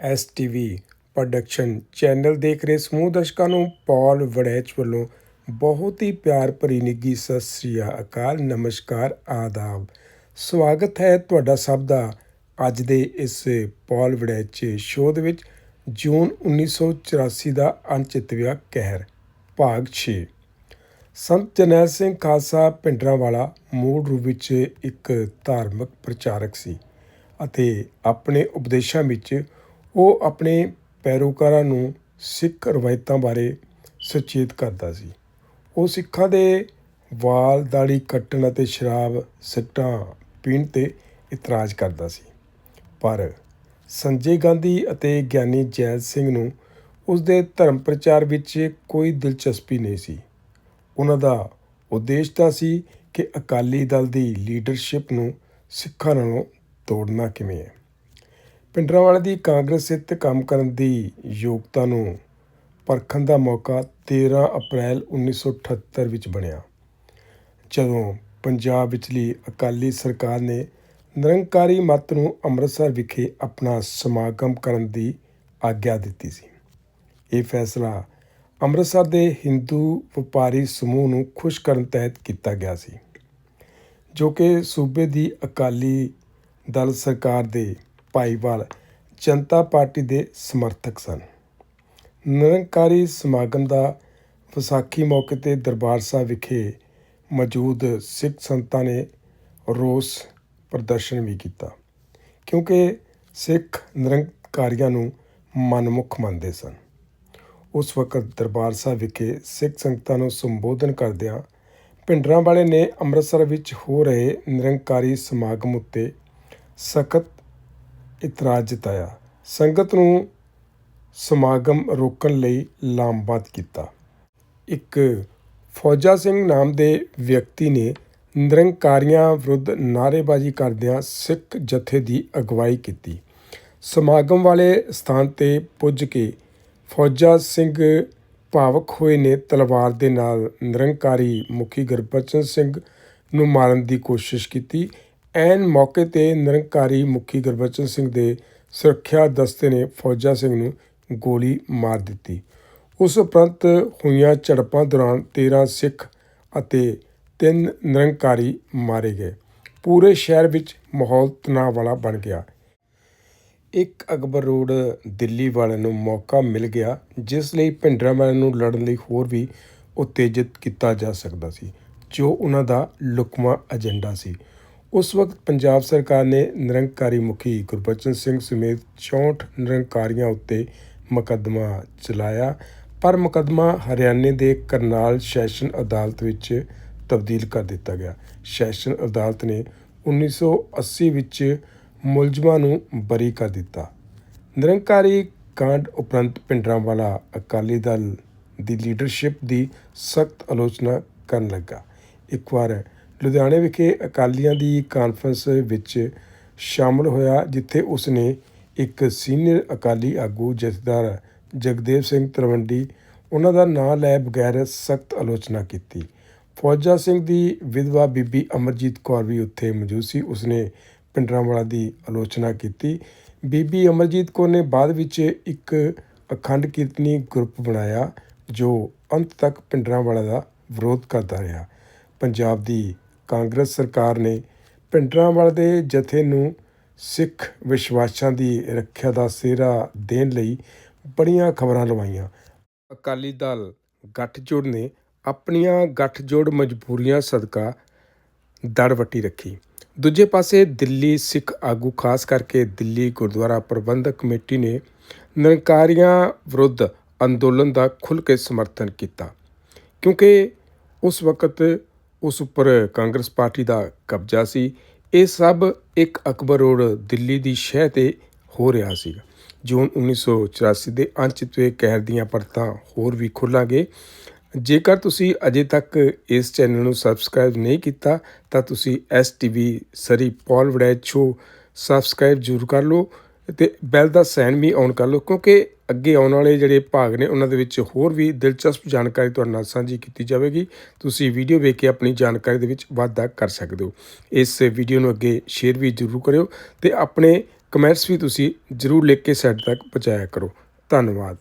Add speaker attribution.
Speaker 1: STV production channel ਦੇਖ ਰਹੇ ਸਮੂਹ ਦਰਸ਼ਕਾਂ ਨੂੰ ਪੌਲ ਵੜੈਚ ਵੱਲੋਂ ਬਹੁਤ ਹੀ ਪਿਆਰ ਭਰੀ ਨਿੱਘੀ ਸਤਿ ਸ੍ਰੀ ਅਕਾਲ, ਨਮਸਕਾਰ, ਆਦਾਬ। ਸਵਾਗਤ ਹੈ ਤੁਹਾਡਾ ਸਭ ਦਾ ਅੱਜ ਦੇ ਇਸ ਪੌਲ ਵੜੈਚ ਸ਼ੋਅ ਦੇ ਵਿੱਚ, ਜੂਨ 1984 ਦਾ ਅਣਚਿਤਵਿਆ ਕਹਿਰ, ਭਾਗ 6 ਸੰਤ ਜਨੈਲ ਸਿੰਘ ਖਾਲਸਾ ਪਿੰਡਰਾਂਵਾਲਾ ਮੂਲ ਰੂਪ ਵਿੱਚ ਇੱਕ ਧਾਰਮਿਕ ਪ੍ਰਚਾਰਕ ਸੀ ਅਤੇ ਆਪਣੇ ਉਪਦੇਸ਼ਾਂ ਵਿੱਚ ਉਹ ਆਪਣੇ ਪੈਰੋਕਾਰਾਂ ਨੂੰ ਸਿੱਖ ਰਵਾਇਤਾਂ ਬਾਰੇ ਸੁਚੇਤ ਕਰਦਾ ਸੀ। ਉਹ ਸਿੱਖਾਂ ਦੇ ਵਾਲ ਦਾੜੀ ਕੱਟਣ ਅਤੇ ਸ਼ਰਾਬ ਸਿੱਟਾਂ ਪੀਣ ਤੇ ਇਤਰਾਜ਼ ਕਰਦਾ ਸੀ। ਪਰ ਸੰਜੇ ਗਾਂਧੀ ਅਤੇ ਗਿਆਨੀ ਜੈਲ ਸਿੰਘ ਨੂੰ ਉਸ ਦੇ ਧਰਮ ਪ੍ਰਚਾਰ ਵਿੱਚ ਕੋਈ ਦਿਲਚਸਪੀ ਨਹੀਂ ਸੀ। ਉਹਨਾਂ ਦਾ ਉਦੇਸ਼ ਤਾਂ ਸੀ ਕਿ ਅਕਾਲੀ ਦਲ ਦੀ ਲੀਡਰਸ਼ਿਪ ਨੂੰ ਸਿੱਖਾਂ ਨਾਲੋਂ ਤੋੜਨਾ ਕਿਵੇਂ ਹੈ। ਪਿੰਡਰਾਂਵਾਲੇ ਦੀ ਕਾਂਗਰਸ ਹਿੱਤ ਕੰਮ ਕਰਨ ਦੀ ਯੋਗਤਾ ਨੂੰ ਪਰਖਣ ਦਾ ਮੌਕਾ 13 ਅਪ੍ਰੈਲ 1978 ਵਿੱਚ ਬਣਿਆ। ਜਦੋਂ ਪੰਜਾਬ ਵਿਚਲੀ ਅਕਾਲੀ ਸਰਕਾਰ ਨੇ ਨਿਰੰਕਾਰੀ ਮਤ ਨੂੰ ਅੰਮ੍ਰਿਤਸਰ ਵਿਖੇ ਆਪਣਾ ਸਮਾਗਮ ਕਰਨ ਦੀ ਆਗਿਆ ਦਿੱਤੀ ਸੀ। ਇਹ ਫੈਸਲਾ ਅੰਮ੍ਰਿਤਸਰ ਦੇ ਹਿੰਦੂ ਵਪਾਰੀ ਸਮੂਹ ਨੂੰ ਖੁਸ਼ ਕਰਨ ਤਹਿਤ ਕੀਤਾ ਗਿਆ ਸੀ, ਜੋ ਕਿ ਸੂਬੇ ਦੀ ਅਕਾਲੀ ਦਲ ਸਰਕਾਰ ਦੇ ਭਾਈਵਾਲ ਜਨਤਾ ਪਾਰਟੀ ਦੇ ਸਮਰਥਕ ਸਨ। ਨਿਰੰਕਾਰੀ ਸਮਾਗਮ ਦਾ ਵਿਸਾਖੀ ਮੌਕੇ ਤੇ ਦਰਬਾਰ ਸਾਹਿਬ ਵਿਖੇ ਮੌਜੂਦ ਸਿੱਖ ਸੰਤਾਂ ਨੇ ਰੋਸ ਪ੍ਰਦਰਸ਼ਨ ਵੀ ਕੀਤਾ, ਕਿਉਂਕਿ ਸਿੱਖ ਨਿਰੰਕਾਰੀਆਂ ਨੂੰ ਮਨਮੁਖ ਮੰਨਦੇ ਸਨ। ਉਸ ਵਕਤ ਦਰਬਾਰ ਸਾਹਿਬ ਵਿਖੇ ਸਿੱਖ ਸੰਗਤਾਂ ਨੂੰ ਸੰਬੋਧਨ ਕਰਦਿਆਂ ਭਿੰਡਰਾਂ ਵਾਲੇ ਨੇ ਅੰਮ੍ਰਿਤਸਰ ਵਿੱਚ ਹੋ ਰਹੇ ਨਿਰੰਕਾਰੀ ਸਮਾਗਮ ਉੱਤੇ ਸਖਤ ਇਤਰਾਜ਼ ਜਤਾਇਆ। ਸੰਗਤ ਨੂੰ ਸਮਾਗਮ ਰੋਕਣ ਲਈ ਲਾਮਬੰਦ ਕੀਤਾ। ਇੱਕ ਫੌਜਾ ਸਿੰਘ ਨਾਮ ਦੇ ਵਿਅਕਤੀ ਨੇ ਨਿਰੰਕਾਰੀਆਂ ਵਿਰੁੱਧ ਨਾਅਰੇਬਾਜ਼ੀ ਕਰਦਿਆਂ ਸਿੱਖ ਜਥੇ ਦੀ ਅਗਵਾਈ ਕੀਤੀ। ਸਮਾਗਮ ਵਾਲੇ ਸਥਾਨ ਤੇ ਪੁੱਜ ਕੇ ਫੌਜਾ ਸਿੰਘ ਭਾਵਕ ਹੋਏ ਨੇ। ਤਲਵਾਰ ਦੇ ਨਾਲ ਨਿਰੰਕਾਰੀ ਮੁਖੀ ਗੁਰਬਚਨ ਸਿੰਘ ਨੂੰ ਮਾਰਨ ਦੀ ਕੋਸ਼ਿਸ਼ ਕੀਤੀ। ਐਨ ਮੌਕੇ ਤੇ ਨਿਰੰਕਾਰੀ ਮੁਖੀ ਗੁਰਬਚਨ ਸਿੰਘ ਦੇ ਸੁਰੱਖਿਆ ਦਸਤੇ ਨੇ ਫੌਜਾ ਸਿੰਘ ਨੂੰ ਗੋਲੀ ਮਾਰ ਦਿੱਤੀ। ਉਸ ਉਪਰੰਤ ਹੋਈਆਂ ਝੜਪਾਂ ਦੌਰਾਨ 13 ਸਿੱਖ ਅਤੇ ਤਿੰਨ ਨਿਰੰਕਾਰੀ ਮਾਰੇ ਗਏ। ਪੂਰੇ ਸ਼ਹਿਰ ਵਿੱਚ ਮਾਹੌਲ ਤਣਾਅ ਵਾਲਾ ਬਣ ਗਿਆ। ਇੱਕ ਅਕਬਰ ਰੋਡ ਦਿੱਲੀ ਵਾਲਿਆਂ ਨੂੰ ਮੌਕਾ ਮਿਲ ਗਿਆ, ਜਿਸ ਲਈ ਭਿੰਡਰਾਂ ਵਾਲਿਆਂ ਨੂੰ ਲੜਨ ਲਈ ਹੋਰ ਵੀ ਉਤੇਜਿਤ ਕੀਤਾ ਜਾ ਸਕਦਾ ਸੀ, ਜੋ ਉਹਨਾਂ ਦਾ ਲੁਕਮਾ ਏਜੰਡਾ ਸੀ। ਉਸ ਵਕਤ ਪੰਜਾਬ ਸਰਕਾਰ ਨੇ ਨਿਰੰਕਾਰੀ ਮੁਖੀ ਗੁਰਬਚਨ ਸਿੰਘ ਸਮੇਤ 64 ਨਿਰੰਕਾਰੀਆਂ ਉੱਤੇ ਮੁਕੱਦਮਾ ਚਲਾਇਆ, ਪਰ ਮੁਕੱਦਮਾ ਹਰਿਆਣੇ ਦੇ ਕਰਨਾਲ ਸੈਸ਼ਨ ਅਦਾਲਤ ਵਿੱਚ ਤਬਦੀਲ ਕਰ ਦਿੱਤਾ ਗਿਆ। ਸੈਸ਼ਨ ਅਦਾਲਤ ਨੇ 1980 ਵਿੱਚ ਮੁਲਜ਼ਮਾਂ ਨੂੰ ਬਰੀ ਕਰ ਦਿੱਤਾ। ਨਿਰੰਕਾਰੀ ਕਾਂਡ ਉਪਰੰਤ ਪਿੰਡਰਾਂਵਾਲਾ ਅਕਾਲੀ ਦਲ ਦੀ ਲੀਡਰਸ਼ਿਪ ਦੀ ਸਖਤ ਆਲੋਚਨਾ ਕਰਨ ਲੱਗਾ। ਇੱਕ ਵਾਰ ਲੁਧਿਆਣੇ ਵਿਖੇ ਅਕਾਲੀਆਂ ਦੀ ਕਾਨਫਰੰਸ ਵਿੱਚ ਸ਼ਾਮਲ ਹੋਇਆ, ਜਿੱਥੇ ਉਸਨੇ ਇੱਕ ਸੀਨੀਅਰ ਅਕਾਲੀ ਆਗੂ ਜਥੇਦਾਰ ਜਗਦੇਵ ਸਿੰਘ ਤਲਵੰਡੀ, ਉਹਨਾਂ ਦਾ ਨਾਂ ਲੈ ਬਗੈਰ ਸਖਤ ਆਲੋਚਨਾ ਕੀਤੀ। ਫੌਜਾ ਸਿੰਘ ਦੀ ਵਿਧਵਾ ਬੀਬੀ ਅਮਰਜੀਤ ਕੌਰ ਵੀ ਉੱਥੇ ਮੌਜੂਦ ਸੀ। ਉਸਨੇ ਪਿੰਡਰਾਂਵਾਲਾ ਦੀ ਆਲੋਚਨਾ ਕੀਤੀ। ਬੀਬੀ ਅਮਰਜੀਤ ਕੌਰ ਨੇ ਬਾਅਦ ਵਿੱਚ ਇੱਕ ਅਖੰਡ ਕੀਰਤਨੀ ਗਰੁੱਪ ਬਣਾਇਆ, ਜੋ ਅੰਤ ਤੱਕ ਪਿੰਡਰਾਂਵਾਲਾ ਦਾ ਵਿਰੋਧ ਕਰਦਾ ਰਿਹਾ। ਪੰਜਾਬ ਦੀ ਕਾਂਗਰਸ ਸਰਕਾਰ ਨੇ ਪਿੰਡਰਾਂਵਾਲਾ ਦੇ ਜਥੇ ਨੂੰ ਸਿੱਖ ਵਿਸ਼ਵਾਸਾਂ ਦੀ ਰੱਖਿਆ ਦਾ ਸਿਹਰਾ ਦੇਣ ਲਈ ਬੜੀਆਂ ਖਬਰਾਂ ਲਵਾਈਆਂ। ਅਕਾਲੀ ਦਲ ਗੱਠਜੋੜ ਨੇ ਆਪਣੀਆਂ ਗੱਠਜੋੜ ਮਜਬੂਰੀਆਂ ਸਦਕਾ ਦੜਵੱਟੀ ਰੱਖੀ। ਦੂਜੇ ਪਾਸੇ ਦਿੱਲੀ ਸਿੱਖ ਆਗੂ, ਖਾਸ ਕਰਕੇ ਦਿੱਲੀ ਗੁਰਦੁਆਰਾ ਪ੍ਰਬੰਧਕ ਕਮੇਟੀ ਨੇ ਨਿਰੰਕਾਰੀਆਂ ਵਿਰੁੱਧ ਅੰਦੋਲਨ ਦਾ ਖੁੱਲ੍ਹ ਕੇ ਸਮਰਥਨ ਕੀਤਾ। ਕਿਉਂਕਿ ਉਸ ਵਕਤ ਉਸ ਉੱਪਰ ਕਾਂਗਰਸ ਪਾਰਟੀ ਦਾ ਕਬਜ਼ਾ ਸੀ। ਇਹ ਸਭ ਇੱਕ ਅਕਬਰ ਰੋਡ ਦਿੱਲੀ ਦੀ ਸ਼ਹਿ ਤੇ ਹੋ ਰਿਹਾ ਸੀ ਜੂਨ 1984 ਦੇ ਅਣਚਿਤਵੇ ਕਹਿਰ ਦੀਆਂ ਪਰਤਾਂ ਹੋਰ ਵੀ ਖੋਲਾਂਗੇ। ਜੇਕਰ ਤੁਸੀਂ ਅਜੇ ਤੱਕ ਇਸ ਚੈਨਲ ਨੂੰ ਸਬਸਕ੍ਰਾਈਬ ਨਹੀਂ ਕੀਤਾ, ਤਾਂ ਤੁਸੀਂ S TV Surrey Paul Waraich show subscribe ਜ਼ਰੂਰ ਕਰ ਲਓ। ਤੇ ਬੈਲ ਦਾ ਸਾਈਨ ਵੀ ਔਨ ਕਰ ਲਓ, ਕਿਉਂਕਿ ਅੱਗੇ ਆਉਣ ਵਾਲੇ ਜਿਹੜੇ ਭਾਗ ਨੇ, ਉਹਨਾਂ ਦੇ ਵਿੱਚ ਹੋਰ ਵੀ ਦਿਲਚਸਪ ਜਾਣਕਾਰੀ ਤੁਹਾਡੇ ਨਾਲ ਸਾਂਝੀ ਕੀਤੀ ਜਾਵੇਗੀ। ਤੁਸੀਂ ਵੀਡੀਓ ਵੇਖ ਕੇ ਆਪਣੀ ਜਾਣਕਾਰੀ ਦੇ ਵਿੱਚ ਵਾਧਾ ਕਰ ਸਕਦੇ ਹੋ। ਇਸ ਵੀਡੀਓ ਨੂੰ ਅੱਗੇ ਸ਼ੇਅਰ ਵੀ ਜ਼ਰੂਰ ਕਰਿਓ ਤੇ ਆਪਣੇ ਕਮੈਂਟਸ ਵੀ ਤੁਸੀਂ ਜ਼ਰੂਰ ਲਿਖ ਕੇ ਸਾਡੇ ਤੱਕ ਪਹੁੰਚਾਇਆ ਕਰੋ। ਧੰਨਵਾਦ।